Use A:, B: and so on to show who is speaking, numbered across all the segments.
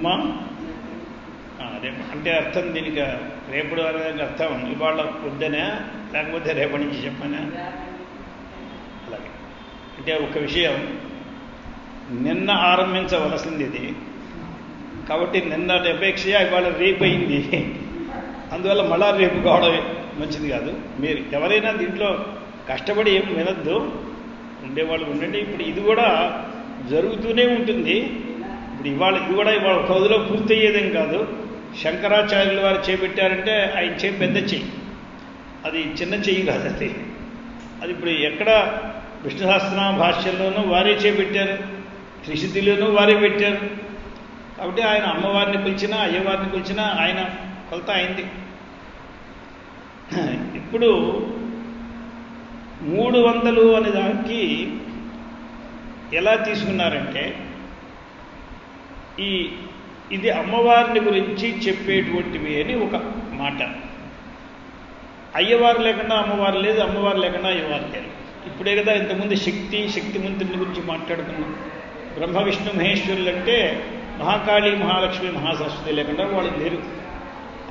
A: అమ్మా అదే అంటే అర్థం దీనికి రేపుడు అనేది అర్థం. ఇవాళ వద్దనే లేకపోతే రేపటి నుంచి చెప్పనా? అలాగే. అంటే ఒక విషయం నిన్న ఆరంభించవలసింది ఇది. కాబట్టి నిన్న అపేక్ష ఇవాళ రేపు అయింది అందువల్ల మళ్ళా రేపు కావడం మంచిది కాదు. మీరు ఎవరైనా దీంట్లో కష్టపడి ఏం వినద్దు. ఉండేవాళ్ళు ఉండండి. ఇప్పుడు ఇది కూడా జరుగుతూనే ఉంటుంది. ఇప్పుడు ఇవాళ ఇది కూడా ఇవాళ ఒక రోజులో పూర్తయ్యేదేం కాదు. శంకరాచార్యుల వారు చేపెట్టారంటే ఆయన చేయి పెద్ద చెయ్యి అది చిన్న చెయ్యి కాదు అది. అది ఇప్పుడు ఎక్కడ విష్ణు సహస్రనామ భాష్యంలోనూ వారే చేపెట్టారు. త్రిశుద్ధిలోనూ వారే పెట్టారు. కాబట్టి ఆయన అమ్మవారిని పిలిచినా అయ్యవారిని పిలిచినా ఆయన కొలత అయింది. ఇప్పుడు మూడు వందలు అనే దానికి ఎలా తీసుకున్నారంటే ఈ ఇది అమ్మవారిని గురించి చెప్పేటువంటివి అని ఒక మాట. అయ్యవారు లేకుండా అమ్మవారు లేదు అమ్మవారు లేకుండా అయ్యవారు లేదు. ఇప్పుడే కదా ఇంతకుముందు శక్తి శక్తిమంతుని గురించి మాట్లాడుకున్నాం. బ్రహ్మ విష్ణు మహేశ్వరులు అంటే మహాకాళి మహాలక్ష్మి మహాసరస్వతి లేకుండా వాళ్ళు లేరు.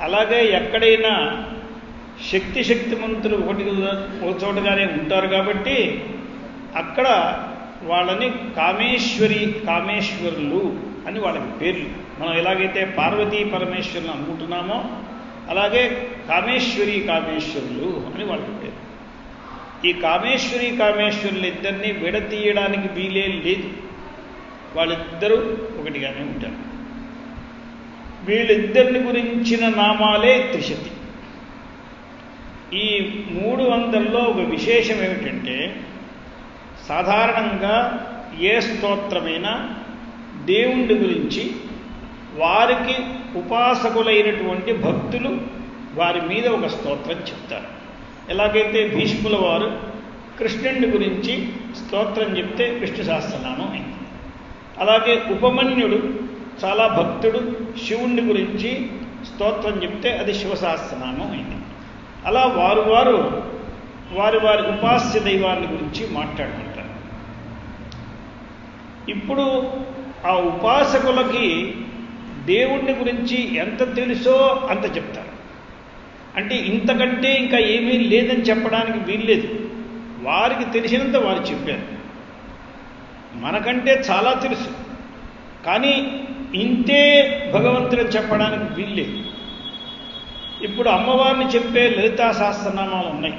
A: అలాగే ఎక్కడైనా శక్తి శక్తిమంతులు ఒకటి ఒక చోటగానే ఉంటారు కాబట్టి అక్కడ వాళ్ళని కామేశ్వరి కామేశ్వరులు అని వాళ్ళకి పేర్లు. మనం ఎలాగైతే పార్వతీ పరమేశ్వరులు అనుకుంటున్నామో అలాగే కామేశ్వరి కామేశ్వరులు అని వాళ్ళకి పేరు. ఈ కామేశ్వరి కామేశ్వరులు ఇద్దరిని విడతీయడానికి వీలే లేదు. వాళ్ళిద్దరూ ఒకటిగానే ఉంటారు. వీళ్ళిద్దరిని గురించిన నామాలే త్రిశతి. ఈ మూడు వందల్లో ఒక విశేషం ఏమిటంటే సాధారణంగా ఏ స్తోత్రమైనా దేవుణ్ణి గురించి వారికి ఉపాసకులైనటువంటి భక్తులు వారి మీద ఒక స్తోత్రం చెప్తారు. ఎలాగైతే భీష్ముల వారు కృష్ణుణ్ణి గురించి స్తోత్రం చెప్తే విష్ణు సహస్రనామం అయింది. అలాగే ఉపమన్యుడు చాలా భక్తుడు శివుణ్ణి గురించి స్తోత్రం చెప్తే అది శివసహస్రనామం అయింది. అలా వారు వారు వారి వారి ఉపాస్య దైవాన్ని గురించి మాట్లాడుకుంటారు. ఇప్పుడు ఆ ఉపాసకులకి దేవుణ్ణి గురించి ఎంత తెలుసో అంత చెప్తారు. అంటే ఇంతకంటే ఇంకా ఏమీ లేదని చెప్పడానికి వీల్లేదు. వారికి తెలిసినంత వారు చెప్పారు. మనకంటే చాలా తెలుసు. కానీ ఇంతే భగవంతుడు చెప్పడానికి వీల్లేదు. ఇప్పుడు అమ్మవారిని చెప్పే లలితా సహస్రనామాలు ఉన్నాయి.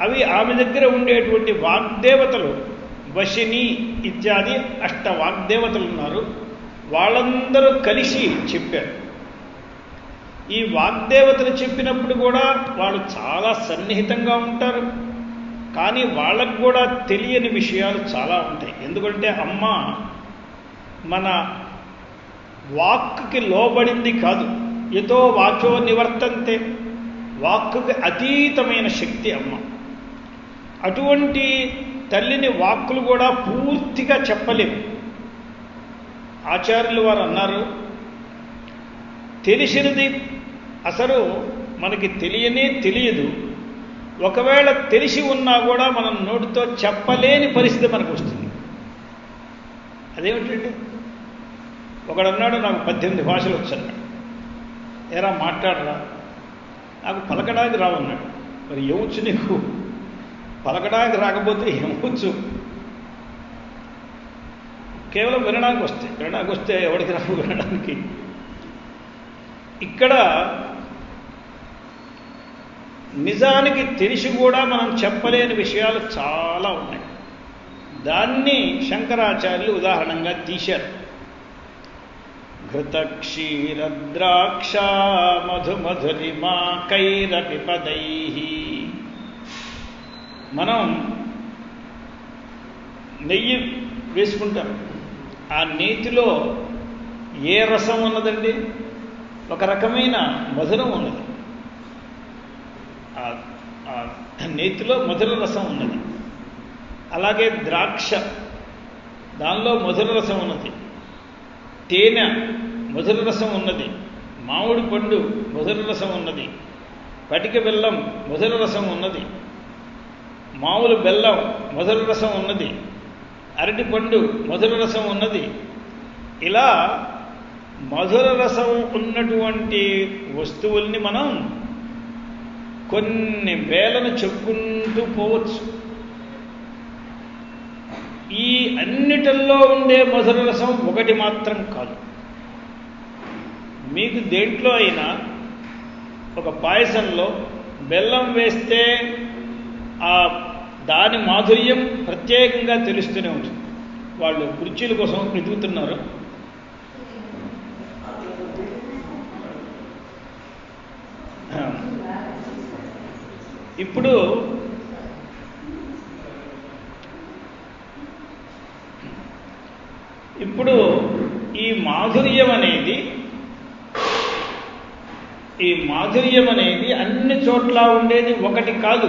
A: అవి ఆమె దగ్గర ఉండేటువంటి వాగ్దేవతలు వశిని ఇత్యాది అష్ట వాగ్దేవతలు ఉన్నారు వాళ్ళందరూ కలిసి చెప్పారు. ఈ వాగ్దేవతలు చెప్పినప్పుడు కూడా వాళ్ళు చాలా సన్నిహితంగా ఉంటారు. కానీ వాళ్ళకు కూడా తెలియని విషయాలు చాలా ఉంటాయి. ఎందుకంటే అమ్మ మన వాక్కి లోబడింది కాదు. ఎతో వాచో నివర్తంతే. వాక్కుకి అతీతమైన శక్తి అమ్మ. అటువంటి తల్లిని వాక్కులు కూడా పూర్తిగా చెప్పలేము ఆచార్యులు వారు అన్నారు తెలిసినది అసలు మనకి తెలియనే తెలియదు. ఒకవేళ తెలిసి ఉన్నా కూడా మనం నోటితో చెప్పలేని పరిస్థితి మనకు వస్తుంది. అదేమిటండి? ఒకడన్నాడు నాకు పద్దెనిమిది భాషలు వచ్చన్నాడు ఎరా మాట్లాడరా. నాకు పలకడానికి రావన్నాడు. మరి ఏమొచ్చు నీకు? పలకడానికి రాకపోతే ఏమవచ్చు కేవలం వినడానికి వస్తే వినడానికి వస్తే ఎవరికి రావు వినడానికి. ఇక్కడ నిజానికి తెలిసి కూడా మనం చెప్పలేని విషయాలు చాలా ఉన్నాయి. దాన్ని శంకరాచార్యులు ఉదాహరణంగా తీశారు. ఘృతక్షీరద్రాక్ష మధుమధురిమా కైరపి పదై మనం నెయ్యి వేసుకుంటాం. ఆ నేతిలో ఏ రసం ఉన్నదండి? ఒక రకమైన మధురం ఉన్నది. ఆ నేతిలో మధుర రసం ఉన్నది. అలాగే ద్రాక్ష దానిలో మధుర రసం ఉన్నది. తేనె మధుర రసం ఉన్నది. మామిడి పండు మధుర రసం ఉన్నది. పటిక బెల్లం మధుర రసం ఉన్నది. మామూలు బెల్లం మధుర రసం ఉన్నది. అరటిపండు మధుర రసం ఉన్నది. ఇలా మధుర రసం ఉన్నటువంటి వస్తువుల్ని మనం కొన్ని వేలను చెప్పుకుంటూ పోవచ్చు. ఈ అన్నిటిల్లో ఉండే మధుర రసం ఒకటి మాత్రం కాదు. మీకు దేంట్లో అయినా ఒక పాయసంలో బెల్లం వేస్తే ఆ దాని మాధుర్యం ప్రత్యేకంగా తెలుస్తూనే ఉంటుంది వాళ్ళు కుర్చీల కోసం వెతుకుతున్నారు ఇప్పుడు ఇప్పుడు ఈ మాధుర్యం అనేది ఈ మాధుర్యం అనేది అన్ని చోట్ల ఉండేది ఒకటి కాదు.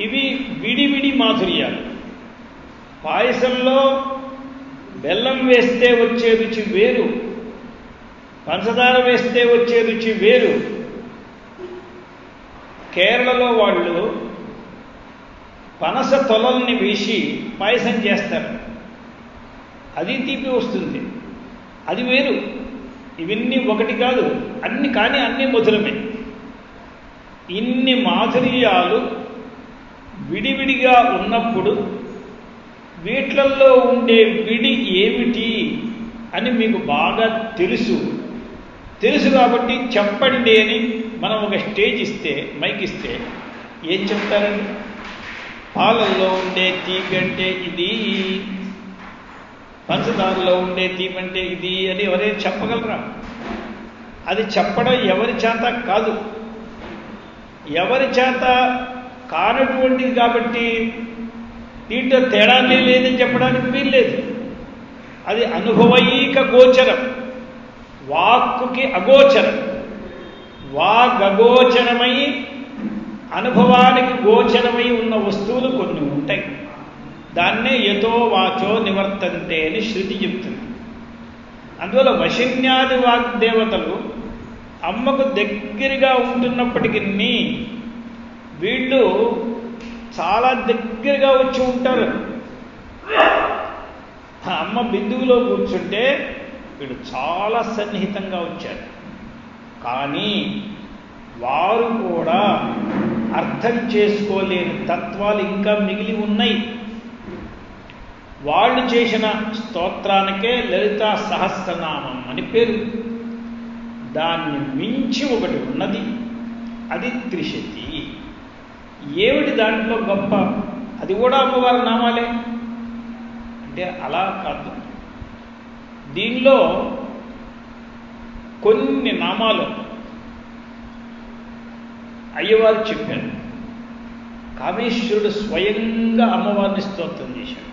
A: ఇవి విడివిడి మాధుర్యాలు. పాయసంలో బెల్లం వేస్తే వచ్చే రుచి వేరు. పంచదార వేస్తే వచ్చే రుచి వేరు. కేరళలో వాళ్ళు పనస తొలల్ని వేసి పాయసం చేస్తారు. అది తీపి వస్తుంది. అది వేరు. ఇవన్నీ ఒకటి కాదు. అన్ని కానీ అన్ని మధురమే. ఇన్ని మాధుర్యాలు విడివిడిగా ఉన్నప్పుడు వీట్లల్లో ఉండే విడి ఏమిటి అని మీకు బాగా తెలుసు. తెలుసు కాబట్టి చెప్పండి అని మనం ఒక స్టేజ్ ఇస్తే మైక్ ఇస్తే ఏం చెప్తారండి? పాలల్లో ఉండే తీపి అంటే ఇది పంచదారలో ఉండే తీపి అంటే ఇది అని ఎవరైనా చెప్పగలరా? అది చెప్పడం ఎవరి చేత కాదు. ఎవరి చేత కానటువంటిది కాబట్టి దీంట్లో తేడానే లేదని చెప్పడానికి వీల్లేదు. అది అనుభవైక గోచరం. వాక్కుకి అగోచరం. వాగగోచరమై అనుభవానికి గోచరమై ఉన్న వస్తువులు కొన్ని ఉంటాయి. దాన్నే యతో వాచో నివర్తంతే అని శృతి చెప్తుంది. అందువల్ల వశిన్యాది వాగ్దేవతలు అమ్మకు దగ్గరగా ఉంటున్నప్పటికీ వీళ్ళు చాలా దగ్గరగా వచ్చి ఉంటారు. అమ్మ బిందువులో కూర్చుంటే వీడు చాలా సన్నిహితంగా వచ్చారు. కానీ వారు కూడా అర్థం చేసుకోలేని తత్వాలు ఇంకా మిగిలి ఉన్నాయి. వాళ్ళు చేసిన స్తోత్రానికే లలితా సహస్రనామం అని పేరు. దాన్ని మించి ఒకటి ఉన్నది. అది త్రిశతి. ఏమిటి దాంట్లో గొప్ప? అది కూడా అమ్మవారి నామాలే. అంటే అలా కాదు. దీనిలో కొన్ని నామాలు అయ్యవారు చెప్పారు. కామేశ్వరుడు స్వయంగా అమ్మవారిని స్తోత్రం చేశాడు.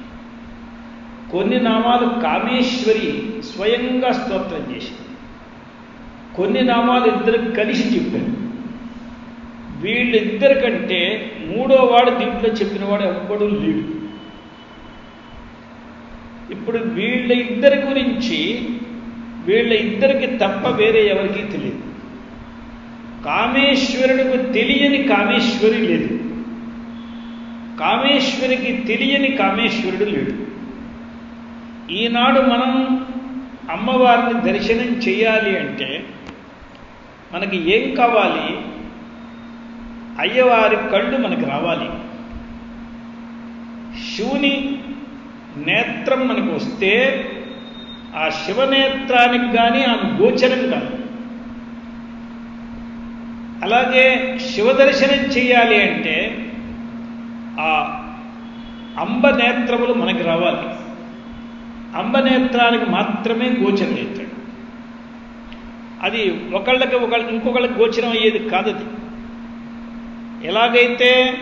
A: కొన్ని నామాలు కామేశ్వరి స్వయంగా స్తోత్రం చేసింది కొన్ని నామాలు ఇద్దరు కలిసి చెప్పారు. వీళ్ళిద్దరి కంటే మూడో వాడు దీంట్లో చెప్పినవాడు ఎవ్వడు లేడు. ఇప్పుడు వీళ్ళ ఇద్దరి గురించి వీళ్ళ ఇద్దరికి తప్ప వేరే ఎవరికీ తెలియదు. కామేశ్వరుడికి తెలియని కామేశ్వరి లేదు. కామేశ్వరికి తెలియని కామేశ్వరుడు లేడు. ఈనాడు మనం అమ్మవారిని దర్శనం చేయాలి అంటే మనకి ఏం కావాలి? అయ్యవారి కళ్ళు మనకు రావాలి. శివుని నేత్రం మనకు వస్తే ఆ శివనేత్రానికి కానీ ఆమె గోచరం కాదు. అలాగే శివదర్శనం చేయాలి అంటే ఆ అంబ నేత్రములు మనకి రావాలి. అంబ నేత్రానికి మాత్రమే గోచరం అవుతాడు అది ఒకళ్ళకి ఒకళ్ళ ఇంకొకళ్ళకి గోచరం అయ్యేది కాదది. ఎలాగైతే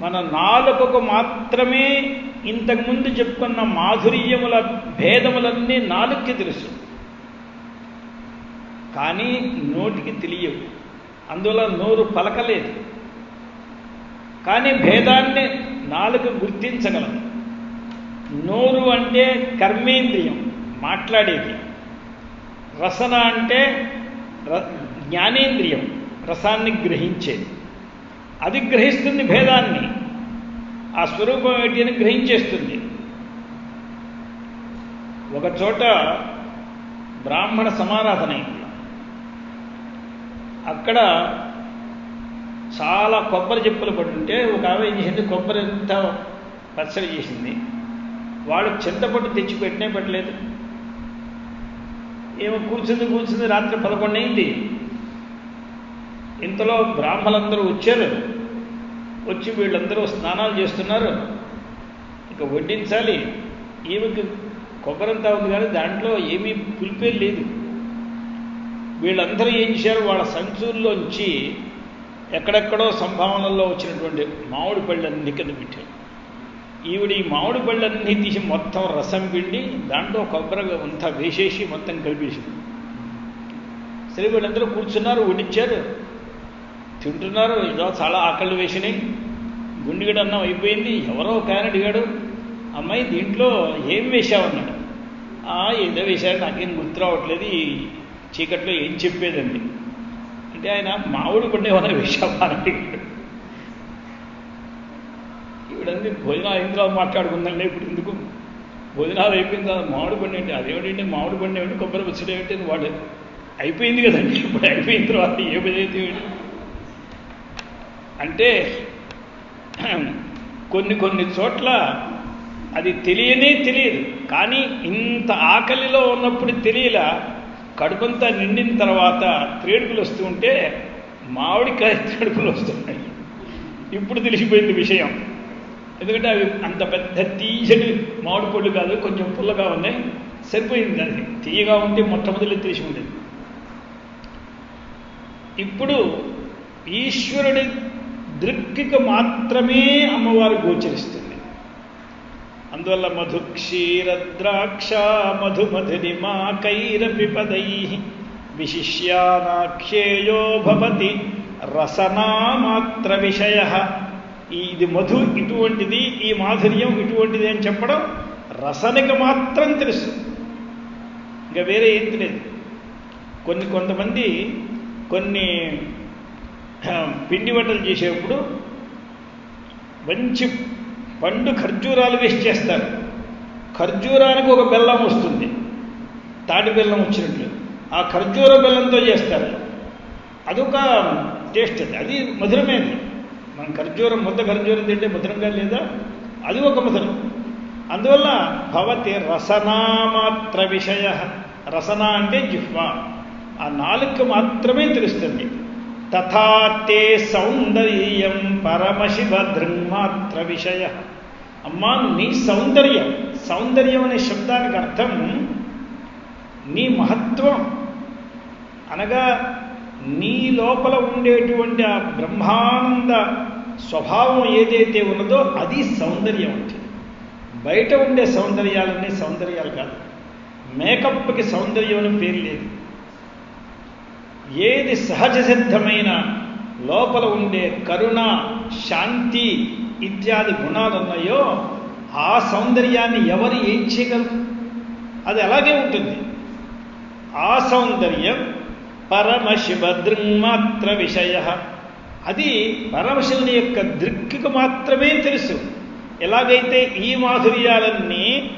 A: మన నాలుకకు మాత్రమే ఇంతకుముందు చెప్పుకున్న మాధుర్యముల భేదములన్నీ నాలుక్కి తెలుసు. కానీ నోటికి తెలియవు. అందువల్ల నోరు పలకలేదు. కానీ భేదాన్ని నాలుక గుర్తించగలదు నోరు అంటే కర్మేంద్రియం మాట్లాడేది. రసన అంటే జ్ఞానేంద్రియం రసాన్ని గ్రహించేది. అది గ్రహిస్తుంది భేదాన్ని. ఆ స్వరూపం ఏంటి అని గ్రహించేస్తుంది. ఒక చోట బ్రాహ్మణ సమారాధన అయింది. అక్కడ చాలా కొబ్బరి చెప్పులు పడుంటే ఒక ఆమె ఏం చేసింది? కొబ్బరి అంతా పచ్చడి చేసింది. వాడు చింతపట్టు తెచ్చి పెట్టినే పెట్టలేదు. ఏమో కూర్చుంది కూర్చుంది రాత్రి పదకొండు అయింది ఇంతలో బ్రాహ్మలందరూ వచ్చారు. వచ్చి వీళ్ళందరూ స్నానాలు చేస్తున్నారు. ఇక వడ్డించాలి. ఈమెకి కొబ్బరంతా ఉంది కానీ దాంట్లో ఏమీ పులిపే లేదు. వీళ్ళందరూ ఏం చేశారు? వాళ్ళ సంచుల్లోంచి ఎక్కడెక్కడో సంభావనల్లో వచ్చినటువంటి మామిడి పళ్ళన్నీ కింద పెట్టారు. ఈవిడ ఈ మామిడి పళ్ళన్నీ తీసి మొత్తం రసం పిండి దాంట్లో కొబ్బరి అంతా వేసేసి మొత్తం కలిపేసింది. సరే వీళ్ళందరూ కూర్చున్నారు వడ్డించారు. తింటున్నారు ఏదో చాలా ఆకళ్ళు వేసినాయి. గుండెగడ అన్నం అయిపోయింది. ఎవరో ఒక ఆయన అడిగాడు అమ్మాయి దీంట్లో ఏం వేశావన్నాడు "ఆ, ఏదో వేశారు. నాకేం గుర్తు రావట్లేదు. ఈ చీకట్లో ఏం చెప్పేదండి? అంటే ఆయన మామిడి పండు ఏమైనా వేశావా? అని అడిగాడు. ఈవిడంది భోజనాలు అయిన తర్వాత మాట్లాడుకుందండి ఇప్పుడు ఎందుకు? భోజనాలు అయిపోయిన తర్వాత మామిడి పండు ఏంటి? అదేమిటండి? మామిడి పండు ఏమిటి? కొబ్బరి పచ్చడి ఏమిటి? వాడు అయిపోయింది కదండి. ఇప్పుడు అయిపోయిన తర్వాత ఏ పదైతే అంటే కొన్ని కొన్ని చోట్ల అది తెలియనే తెలియదు. కానీ ఇంత ఆకలిలో ఉన్నప్పుడు తెలియలా కడుపంతా నిండిన తర్వాత త్రేడుపులు వస్తూ ఉంటే మామిడికాయ త్రేడుపులు వస్తున్నాయి. ఇప్పుడు తెలిసిపోయింది విషయం. ఎందుకంటే అవి అంత పెద్ద తీయని మామిడి పళ్ళు కాదు కొంచెం పుల్లగా ఉన్నాయి సరిపోయింది అది. తీయగా ఉంటే మొట్టమొదటి తెలిసి ఉండేది. ఇప్పుడు ఈశ్వరుడి దృక్కికి మాత్రమే అమ్మవారు గోచరిస్తుంది. అందువల్ల మధు క్షీరద్రాక్ష మధుమధుని మా కైరపి పదై విశిష్యానాఖ్యేయో భవతి రసనామాత్ర విషయ. ఇది మధు ఇటువంటిది ఈ మాధుర్యం ఇటువంటిది అని చెప్పడం రసనకి మాత్రం తెలుసు. ఇంకా వేరే ఏం తెలియదు. కొన్ని కొంతమంది కొన్ని పిండి వంటలు చేసేటప్పుడు మంచి పండు ఖర్జూరాలు వేసి చేస్తారు. ఖర్జూరానికి ఒక బెల్లం వస్తుంది. తాటి బెల్లం వచ్చినట్లు. ఆ ఖర్జూర బెల్లంతో చేస్తారు. అదొక టేస్ట్ అది. అది మధురమేది మనం ఖర్జూరం ముద్ద ఖర్జూరం తింటే మధురంగా లేదా? అది ఒక మధురం. అందువల్ల భవతి రసనామాత్ర విషయ. రసన అంటే జిహ్వ. ఆ నాలుక మాత్రమే తెలుస్తుంది. తథా తే సౌందర్యం పరమశివ దృంమాత్ర విషయ. అమ్మా నీ సౌందర్యం సౌందర్యం అనే శబ్దానికి అర్థం నీ మహత్వం. అనగా నీ లోపల ఉండేటువంటి ఆ బ్రహ్మానంద స్వభావం ఏదైతే ఉన్నదో అది సౌందర్యం అంటే. బయట ఉండే సౌందర్యాలన్నీ సౌందర్యాలు కాదు. మేకప్కి సౌందర్యం అని పేరు లేదు. ఏది సహజ సిద్ధమైన లోపల ఉండే కరుణ శాంతి ఇత్యాది గుణాలు ఉన్నాయో ఆ సౌందర్యాన్ని ఎవరు ఏం చేయగలరు? అది అలాగే ఉంటుంది. ఆ సౌందర్యం పరమశివ దృంమాత్ర విషయ. అది పరమశివుని యొక్క దృక్కు మాత్రమే తెలుసు. ఎలాగైతే ఈ మాధుర్యాలన్నీ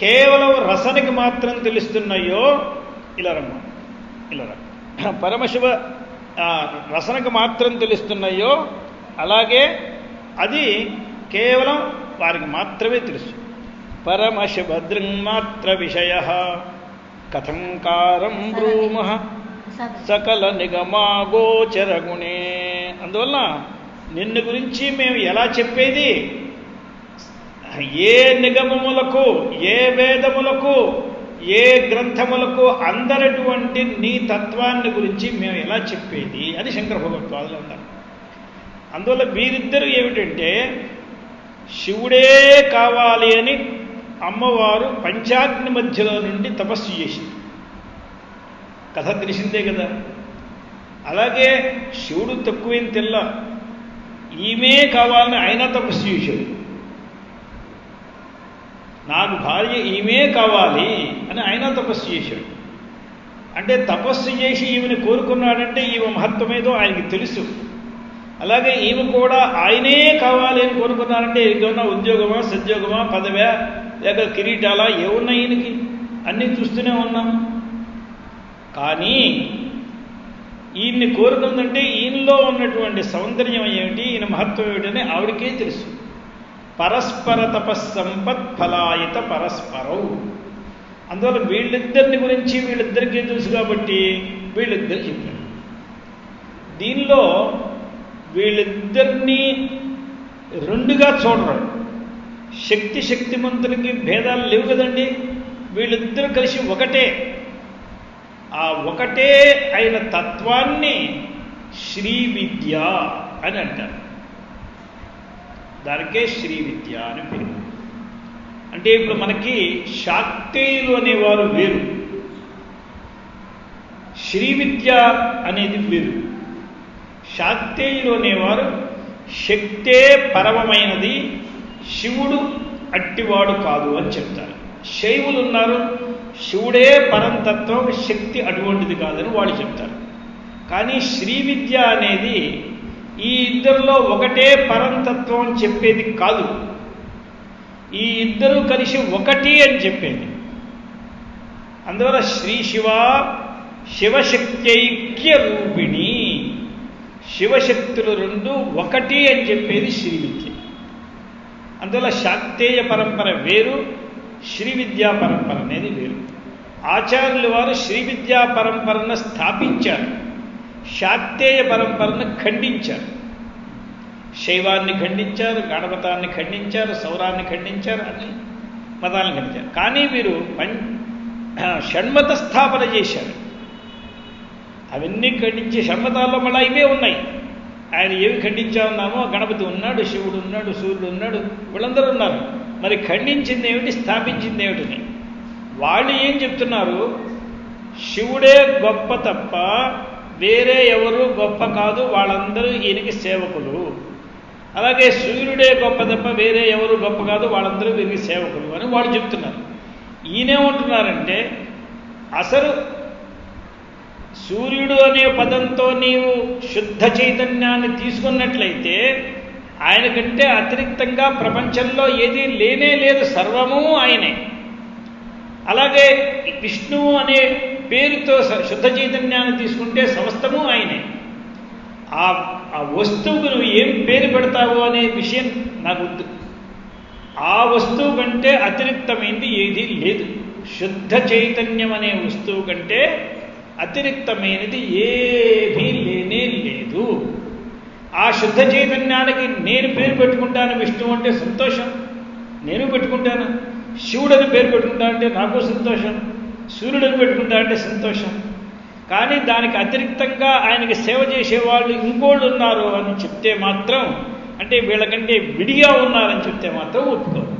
A: కేవలం రసనకి మాత్రం తెలుస్తున్నాయో ఇలా రమ్మ ఇలా రమ్మ పరమశివ రసనకు మాత్రం తెలుస్తున్నాయో అలాగే అది కేవలం వారికి మాత్రమే తెలుసు. పరమశివ దృంమాత్ర విషయ కథంకారం బ్రూమ సకల నిగమాగోచర గుణే. అందువల్ల నిన్ను గురించి మేము ఎలా చెప్పేది? ఏ నిగమములకు ఏ వేదములకు ఏ గ్రంథములకు అందనటువంటి నీ తత్వాన్ని గురించి మేము ఎలా చెప్పేది? అని శంకర భగవత్వాదులు అన్నారు అందువల్ల వీరిద్దరూ ఏమిటంటే శివుడే కావాలి అని అమ్మవారు పంచాగ్ని మధ్యలో నుండి తపస్సు చేసింది. కథ తెలిసిందే కదా. అలాగే శివుడు తక్కువేం తెల్ల. ఈమె కావాలని ఆయన తపస్సు చేశాడు. నాకు భార్య ఈమె కావాలి అని ఆయన తపస్సు చేశాడు. అంటే తపస్సు చేసి ఈమెను కోరుకున్నాడంటే ఈమె మహత్వమేదో ఆయనకి తెలుసు. అలాగే ఈమె కూడా ఆయనే కావాలి అని కోరుకున్నారంటే ఏదైనా ఉద్యోగమా సద్యోగమా పదవే లేక కిరీటాలా ఏమున్నాయి ఈయనకి? అన్నీ చూస్తూనే ఉన్నాం. కానీ ఈయన్ని కోరుకుందంటే ఈయనలో ఉన్నటువంటి సౌందర్యం ఏమిటి ఈయన మహత్వం ఏమిటని ఆవిడకే తెలుసు. పరస్పర తపస్సంపత్ ఫలాయిత పరస్పరం. అందువల్ల వీళ్ళిద్దరిని గురించి వీళ్ళిద్దరికీ తెలుసు కాబట్టి వీళ్ళిద్దరు చెప్పారు. దీనిలో వీళ్ళిద్దరినీ రెండుగా చూడరు. శక్తి శక్తిమంతులకి భేదాలు లేవు కదండి. వీళ్ళిద్దరూ కలిసి ఒకటే. ఆ ఒకటే అయిన తత్వాన్ని శ్రీ విద్య అని అంటారు. దానికే శ్రీ విద్య అని పేరు. అంటే ఇప్పుడు మనకి శాక్తేయులు అనేవారు వేరు. శ్రీ విద్య అనేది వేరు. శాక్తేయులు అనేవారు శక్తే పరమమైనది శివుడు అట్టివాడు కాదు అని చెప్తారు. శైవులు ఉన్నారు శివుడే పరంతత్వం శక్తి అటువంటిది కాదని వాళ్ళు చెప్తారు. కానీ శ్రీ విద్య అనేది ఈ ఇద్దరిలో ఒకటే పరంతత్వం అని చెప్పేది కాదు. ఈ ఇద్దరు కలిసి ఒకటి అని చెప్పేది. అందువల్ల శ్రీ శివ శివశక్త్యైక్య రూపిణి. శివశక్తులు రెండు ఒకటి అని చెప్పేది శ్రీ విద్య. అందువల్ల శాక్తేయ పరంపర వేరు శ్రీ విద్యా పరంపర అనేది వేరు. ఆచార్యుల వారు శ్రీ విద్యా పరంపరను స్థాపించారు. శాక్తేయ పరంపరను ఖండించారు. శైవాన్ని ఖండించారు గణపతాన్ని ఖండించారు సౌరాన్ని ఖండించారు అన్ని మతాలను ఖండించారు. కానీ వీరు పం షణ్మత స్థాపన చేశారు. అవన్నీ ఖండించే షణ్మతాల్లో మళ్ళీ ఇవే ఉన్నాయి. ఆయన ఏవి ఖండించామన్నామో గణపతి ఉన్నాడు శివుడు ఉన్నాడు సూర్యుడు ఉన్నాడు వీళ్ళందరూ ఉన్నారు. మరి ఖండించింది ఏమిటి స్థాపించింది ఏమిటిని వాళ్ళు ఏం చెప్తున్నారు? శివుడే గొప్ప తప్ప వేరే ఎవరు గొప్ప కాదు వాళ్ళందరూ ఈయనకి సేవకులు. అలాగే సూర్యుడే గొప్ప తప్ప వేరే ఎవరు గొప్ప కాదు వాళ్ళందరూ వీరికి సేవకులు అని వాళ్ళు చెప్తున్నారు. ఈయనేమంటున్నారంటే అసలు సూర్యుడు అనే పదంతో నీవు శుద్ధ చైతన్యాన్ని తీసుకున్నట్లయితే ఆయన కంటే అతిరిక్తంగా ప్రపంచంలో ఏదీ లేనే లేదు సర్వము ఆయనే. అలాగే విష్ణువు అనే పేరుతో శుద్ధ చైతన్యాన్ని తీసుకుంటే సమస్తము ఆయనే. ఆ ఆ వస్తువుకు నువ్వు ఏం పేరు పెడతావో అనే విషయం నాకు వద్దు. ఆ వస్తువు కంటే అతిరిక్తమైంది ఏది లేదు. శుద్ధ చైతన్యం అనే వస్తువు కంటే అతిరిక్తమైనది ఏమీ లేనే లేదు. ఆ శుద్ధ చైతన్యానికి నేను పేరు పెట్టుకుంటాను విష్ణువు అంటే సంతోషం. నేను పెట్టుకుంటాను. శివుడని పేరు పెట్టుకుంటా అంటే నాకు సంతోషం. సూర్యుడిని పెట్టుకుంటారంటే సంతోషం. కానీ దానికి అతిరిక్తంగా ఆయనకి సేవ చేసేవాళ్ళు ఇంకోళ్ళు ఉన్నారు అని చెప్తే మాత్రం అంటే వీళ్ళకంటే విడిగా ఉన్నారని చెప్తే మాత్రం ఒప్పుకోరు.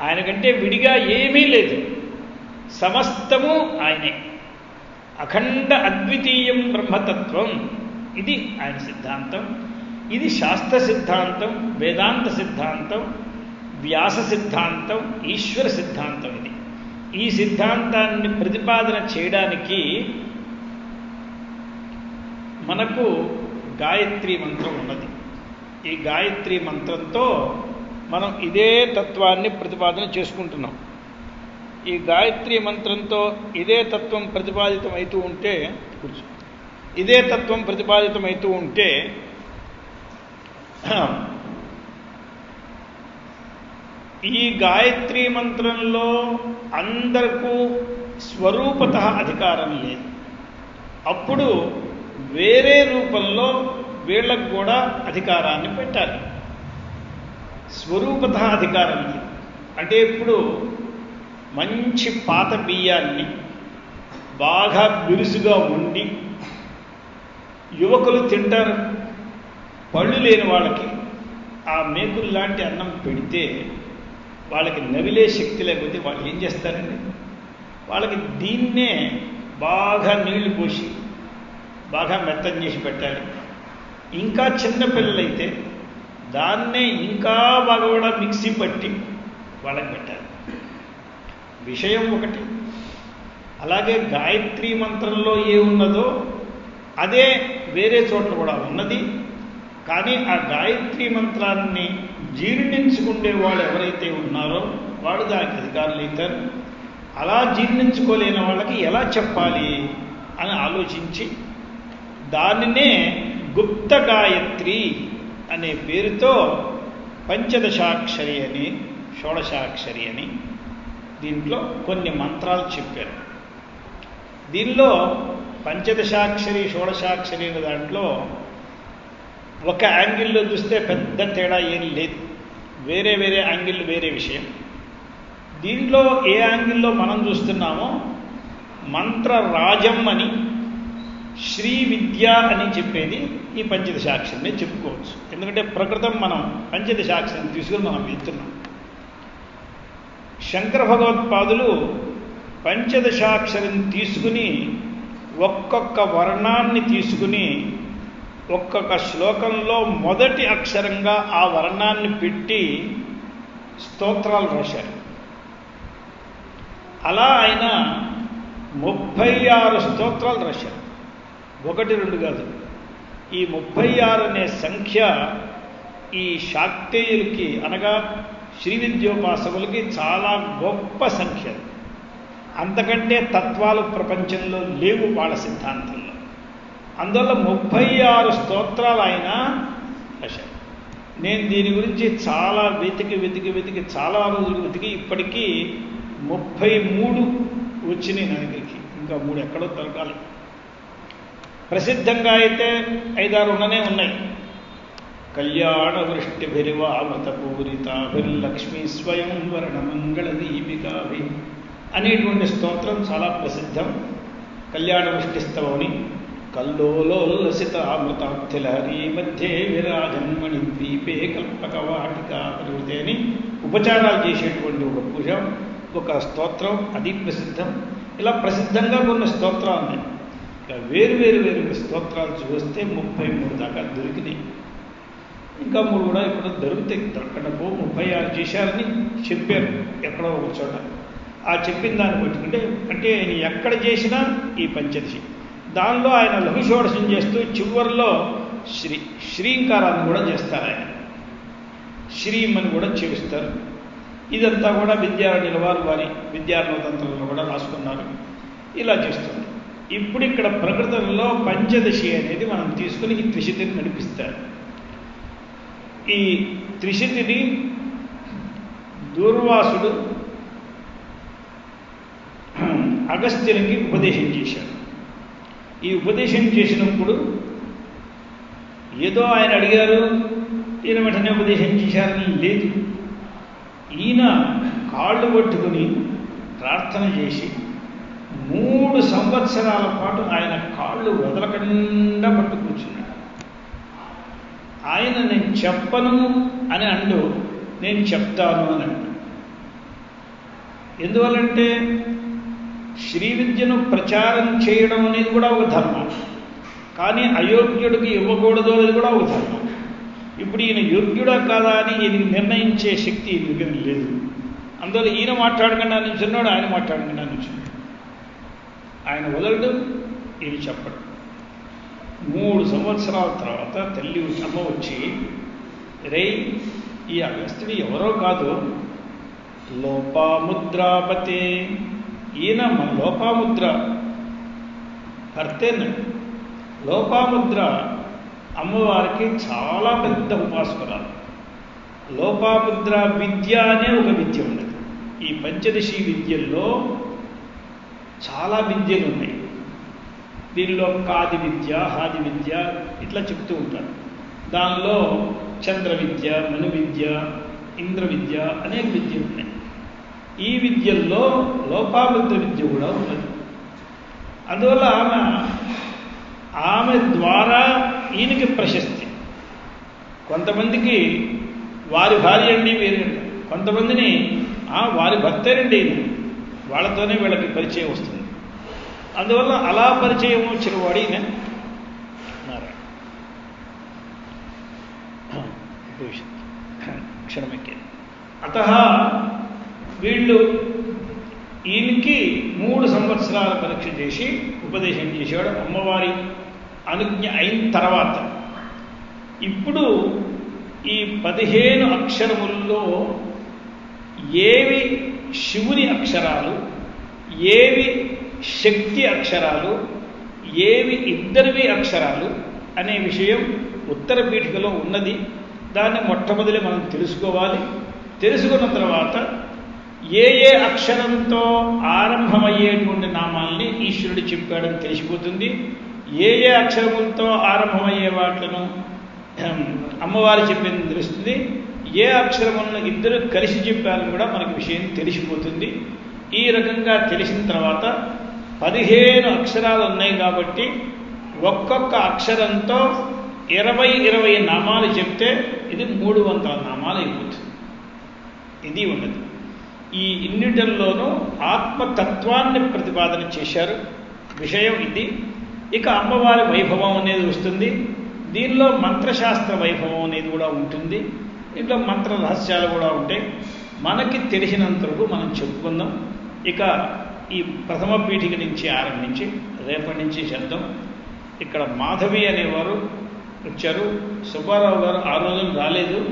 A: ఆయనకంటే విడిగా ఏమీ లేదు. సమస్తము ఆయనే. అఖండ అద్వితీయం బ్రహ్మతత్వం. ఇది ఆయన సిద్ధాంతం. ఇది శాస్త్ర సిద్ధాంతం వేదాంత సిద్ధాంతం వ్యాస సిద్ధాంతం ఈశ్వర సిద్ధాంతం ఇది. ఈ సిద్ధాంతాన్ని ప్రతిపాదన చేయడానికి మనకు గాయత్రి మంత్రం ఉన్నది. ఈ గాయత్రి మంత్రంతో మనం ఇదే తత్వాన్ని ప్రతిపాదన చేసుకుంటున్నాం. ఈ గాయత్రి మంత్రంతో ఇదే తత్వం ప్రతిపాదితం అవుతూ ఉంటే ఇదే తత్వం ప్రతిపాదితం అవుతూ ఉంటే ఈ గాయత్రి మంత్రంలో అందరికూ స్వరూపత అధికారం లేదు. అప్పుడు వేరే రూపంలో వీళ్ళకు కూడా అధికారాన్ని పెట్టాలి. స్వరూపత అధికారం లేదు. అంటే ఇప్పుడు మంచి పాత బియ్యాన్ని బాగా బిరుసుగా ఉండి యువకులు తింటారు. పళ్ళు లేని వాళ్ళకి ఆ మేకులు లాంటి అన్నం పెడితే వాళ్ళకి నవిలే శక్తి లేకపోతే వాళ్ళు ఏం చేస్తారండి? వాళ్ళకి దీన్నే బాగా నీళ్ళు పోసి బాగా మెత్తం చేసి పెట్టాలి. ఇంకా చిన్నపిల్లలైతే దాన్నే ఇంకా బాగా కూడా మిక్సీ పట్టి వాళ్ళకి పెట్టాలి. విషయం ఒకటి. అలాగే గాయత్రి మంత్రంలో ఏ ఉన్నదో అదే వేరే చోట్ల కూడా ఉన్నది. కానీ ఆ గాయత్రి మంత్రాన్ని జీర్ణించుకునే వాళ్ళు ఎవరైతే ఉన్నారో వాడు దానికి అధికారులు అవుతారు అలా జీర్ణించుకోలేని వాళ్ళకి ఎలా చెప్పాలి అని ఆలోచించి దానినే గుప్త గాయత్రి అనే పేరుతో పంచదశాక్షరి అని షోడశాక్షరి అని దీంట్లో కొన్ని మంత్రాలు చెప్పారు. దీనిలో పంచదశాక్షరి షోడశాక్షరి అనే దాంట్లో ఒక యాంగిల్లో చూస్తే పెద్ద తేడా ఏం లేదు. వేరే వేరే యాంగిల్ వేరే విషయం. దీంట్లో ఏ యాంగిల్లో మనం చూస్తున్నామో మంత్రరాజం అని శ్రీ విద్య అని చెప్పేది ఈ పంచదశాక్షరిని చెప్పుకోవచ్చు. ఎందుకంటే ప్రకృతం మనం పంచదశాక్షరిని తీసుకుని మనం వెళ్తున్నాం శంకర భగవత్పాదులు పంచదశాక్షరిని తీసుకుని ఒక్కొక్క వర్ణాన్ని తీసుకుని ఒక్కొక్క శ్లోకంలో మొదటి అక్షరంగా ఆ వర్ణాన్ని పెట్టి స్తోత్రాలు రాశారు. అలా ఆయన ముప్పై ఆరు స్తోత్రాలు రాశారు. ఒకటి రెండు కాదు. ఈ ముప్పై ఆరు అనే సంఖ్య ఈ శాక్తేయులకి అనగా శ్రీ విద్యోపాసకులకి చాలా గొప్ప సంఖ్య. అంతకంటే తత్వాలు ప్రపంచంలో లేవు వాళ్ళ సిద్ధాంతంలో అందువల్ల ముప్పై ఆరు స్తోత్రాలు ఆయన రాశారు. నేను దీని గురించి చాలా వెతికి వెతికి వెతికి చాలా రోజులు వెతికి ఇప్పటికీ ముప్పై మూడు వచ్చినాయి నా దగ్గరికి. ఇంకా మూడు ఎక్కడో తొలగాలి ప్రసిద్ధంగా అయితే ఐదారు ఉన్ననే ఉన్నాయి. కళ్యాణ వృష్టిభిరివామత పూరితాభిర్లక్ష్మీ స్వయం వరణ మంగళ దీపికాభి అనేటువంటి స్తోత్రం చాలా ప్రసిద్ధం. కళ్యాణ వృష్టిస్తవని కల్లోలోల్లసిత అమృతార్థిలహరి మధ్యే విరాజన్మణి ద్వీపే కల్పక వాటిక పరివృతి అని ఉపచారాలు చేసేటువంటి ఒక పూజ ఒక స్తోత్రం అది ప్రసిద్ధం. ఇలా ప్రసిద్ధంగా ఉన్న స్తోత్రాలు ఉన్నాయి వేరు వేరు వేరు స్తోత్రాలు చూస్తే ముప్పై మూడు దాకా దొరికినాయి. ఇంకా మూడు కూడా ఇప్పుడు దొరుకుతాయి. దొరకడపో ముప్పై ఆరు చేశారని చెప్పారు ఎక్కడో ఒక చోట. ఆ చెప్పిన దాన్ని పట్టుకుంటే అంటే ఆయన ఎక్కడ చేసినా ఈ పంచదశి. దానిలో ఆయన లఘుషోడశం చేస్తూ చివరిలో శ్రీ శ్రీంకారాన్ని కూడా చేస్తారు ఆయన. శ్రీం అని కూడా చేస్తారు ఇదంతా కూడా విద్యారణ్యుల వారు వారి విద్యార్థతంత్రంలో కూడా రాసుకున్నారు. ఇలా చేస్తుంది. ఇప్పుడు ఇక్కడ ప్రకృతంలో పంచదశి అనేది మనం తీసుకుని ఈ త్రిశతిని నడిపిస్తారు. ఈ త్రిశతిని దూర్వాసుడు అగస్త్యునికి ఉపదేశం చేశాడు. ఈ ఉపదేశం చేసినప్పుడు ఏదో ఆయన అడిగారు ఈయన వెంటనే ఉపదేశం చేశారని లేదు. ఈయన కాళ్ళు పట్టుకుని ప్రార్థన చేసి మూడు సంవత్సరాల పాటు ఆయన కాళ్ళు వదలకుండా పట్టు కూర్చున్నాడు. ఆయన నేను చెప్పను అని అండు నేను చెప్తాను అని అంటు ఎందువల్లంటే శ్రీ విద్యను ప్రచారం చేయడం అనేది కూడా ఒక ధర్మం. కానీ అయోగ్యుడికి ఇవ్వకూడదు అనేది కూడా ఒక ధర్మం. ఇప్పుడు ఈయన యోగ్యుడా కాదా అని ఈయనకి నిర్ణయించే శక్తి ఈయన లేదు. అందువల్ల ఈయన మాట్లాడకుండా నిల్చున్నాడు ఆయన మాట్లాడకుండా నిల్చున్నాడు. ఆయన వదలడు ఈయన చెప్పడు. మూడు సంవత్సరాల తర్వాత తల్లి అమ్మ వచ్చి రే ఈ అగస్త్యుడు ఎవరో కాదు. లోపాముద్రాపతే ఈయన లోపాముద్ర భర్తేన్ లోపాముద్ర అమ్మవారికి చాలా పెద్ద ఉపాసకురాలు. లోపాముద్ర విద్య అనే ఒక విద్య ఉన్నది. ఈ పంచదశి విద్యల్లో చాలా విద్యలు ఉన్నాయి. దీనిలో కాది విద్య హాది విద్య ఇట్లా చెప్తూ ఉంటారు. దానిలో చంద్ర విద్య మను విద్య ఇంద్ర విద్య అనేక విద్యలు ఉన్నాయి. ఈ విద్యల్లో లోపాముద్ర విద్య కూడా ఉన్నది. అందువల్ల ఆమె ఆమె ద్వారా ఈయనకి ప్రశస్తి. కొంతమందికి వారి భార్య అండి వేరే కొంతమందిని వారి భర్తేనండి ఈయన. వాళ్ళతోనే వీళ్ళకి పరిచయం వస్తుంది. అందువల్ల అలా పరిచయం వచ్చిన వాడు ఈయన నారాయణ. క్షణమెక్కే అత వీళ్ళు ఈయనకి మూడు సంవత్సరాల పరీక్ష చేసి ఉపదేశం చేసేవాడు అమ్మవారి అనుజ్ఞ అయిన తర్వాత. ఇప్పుడు ఈ పదిహేను అక్షరముల్లో ఏవి శివుని అక్షరాలు ఏవి శక్తి అక్షరాలు ఏవి ఇద్దరివి అక్షరాలు అనే విషయం ఉత్తర పీఠికలో ఉన్నది. దాన్ని మొట్టమొదటి మనం తెలుసుకోవాలి. తెలుసుకున్న తర్వాత ఏ ఏ అక్షరంతో ఆరంభమయ్యేటువంటి నామాల్ని ఈశ్వరుడు చెప్పాడని తెలిసిపోతుంది. ఏ ఏ అక్షరములతో ఆరంభమయ్యే వాట్లను అమ్మవారు చెప్పింది తెలుస్తుంది. ఏ అక్షరములను ఇద్దరు కలిసి చెప్పాలని కూడా మనకు విషయం తెలిసిపోతుంది. ఈ రకంగా తెలిసిన తర్వాత పదిహేను అక్షరాలు ఉన్నాయి కాబట్టి ఒక్కొక్క అక్షరంతో ఇరవై ఇరవై నామాలు చెప్తే ఇది మూడు వందల నామాలు అయిపోతుంది. ఇది ఉన్నది. ఈ ఇన్నిటిల్లోనూ ఆత్మతత్వాన్ని ప్రతిపాదన చేశారు. విషయం ఇది. ఇక అమ్మవారి వైభవం అనేది వస్తుంది. దీనిలో మంత్రశాస్త్ర వైభవం అనేది కూడా ఉంటుంది. ఇంట్లో మంత్ర రహస్యాలు కూడా ఉంటాయి. మనకి తెలిసినంతరకు మనం చెప్పుకుందాం. ఇక ఈ ప్రథమ పీఠిక నుంచి ఆరంభించి రేపటి నుంచి చేద్దాం ఇక్కడ మాధవి అనేవారు వచ్చారు. సుబ్బారావు గారు ఆ రోజున రాలేదు.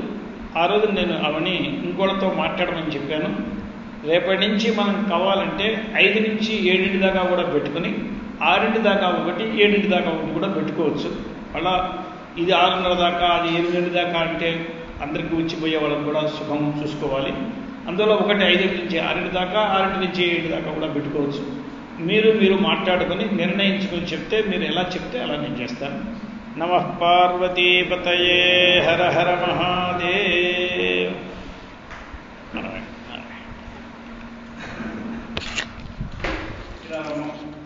A: ఆ రోజు నేను అవని ఇంకోళ్ళతో మాట్లాడమని చెప్పాను. రేపటి నుంచి మనం కావాలంటే ఐదు నుంచి ఏడింటి దాకా కూడా పెట్టుకుని ఆరింటి దాకా ఒకటి ఏడింటి దాకా ఒకటి కూడా పెట్టుకోవచ్చు. అలా ఇది ఆరున్నర దాకా అది ఎనిమిది దాకా అంటే అందరికీ వచ్చిపోయే వాళ్ళకి కూడా సుఖం చూసుకోవాలి. అందులో ఒకటి ఐదింటి నుంచి ఆరింటి దాకా ఆరింటి నుంచి ఏడు దాకా కూడా పెట్టుకోవచ్చు. మీరు మీరు మాట్లాడుకొని నిర్ణయించుకొని చెప్తే మీరు ఎలా చెప్తే అలా నేను చేస్తాను. నమ పార్వతీపతయే హర హర మహాదేవ్. Gracias.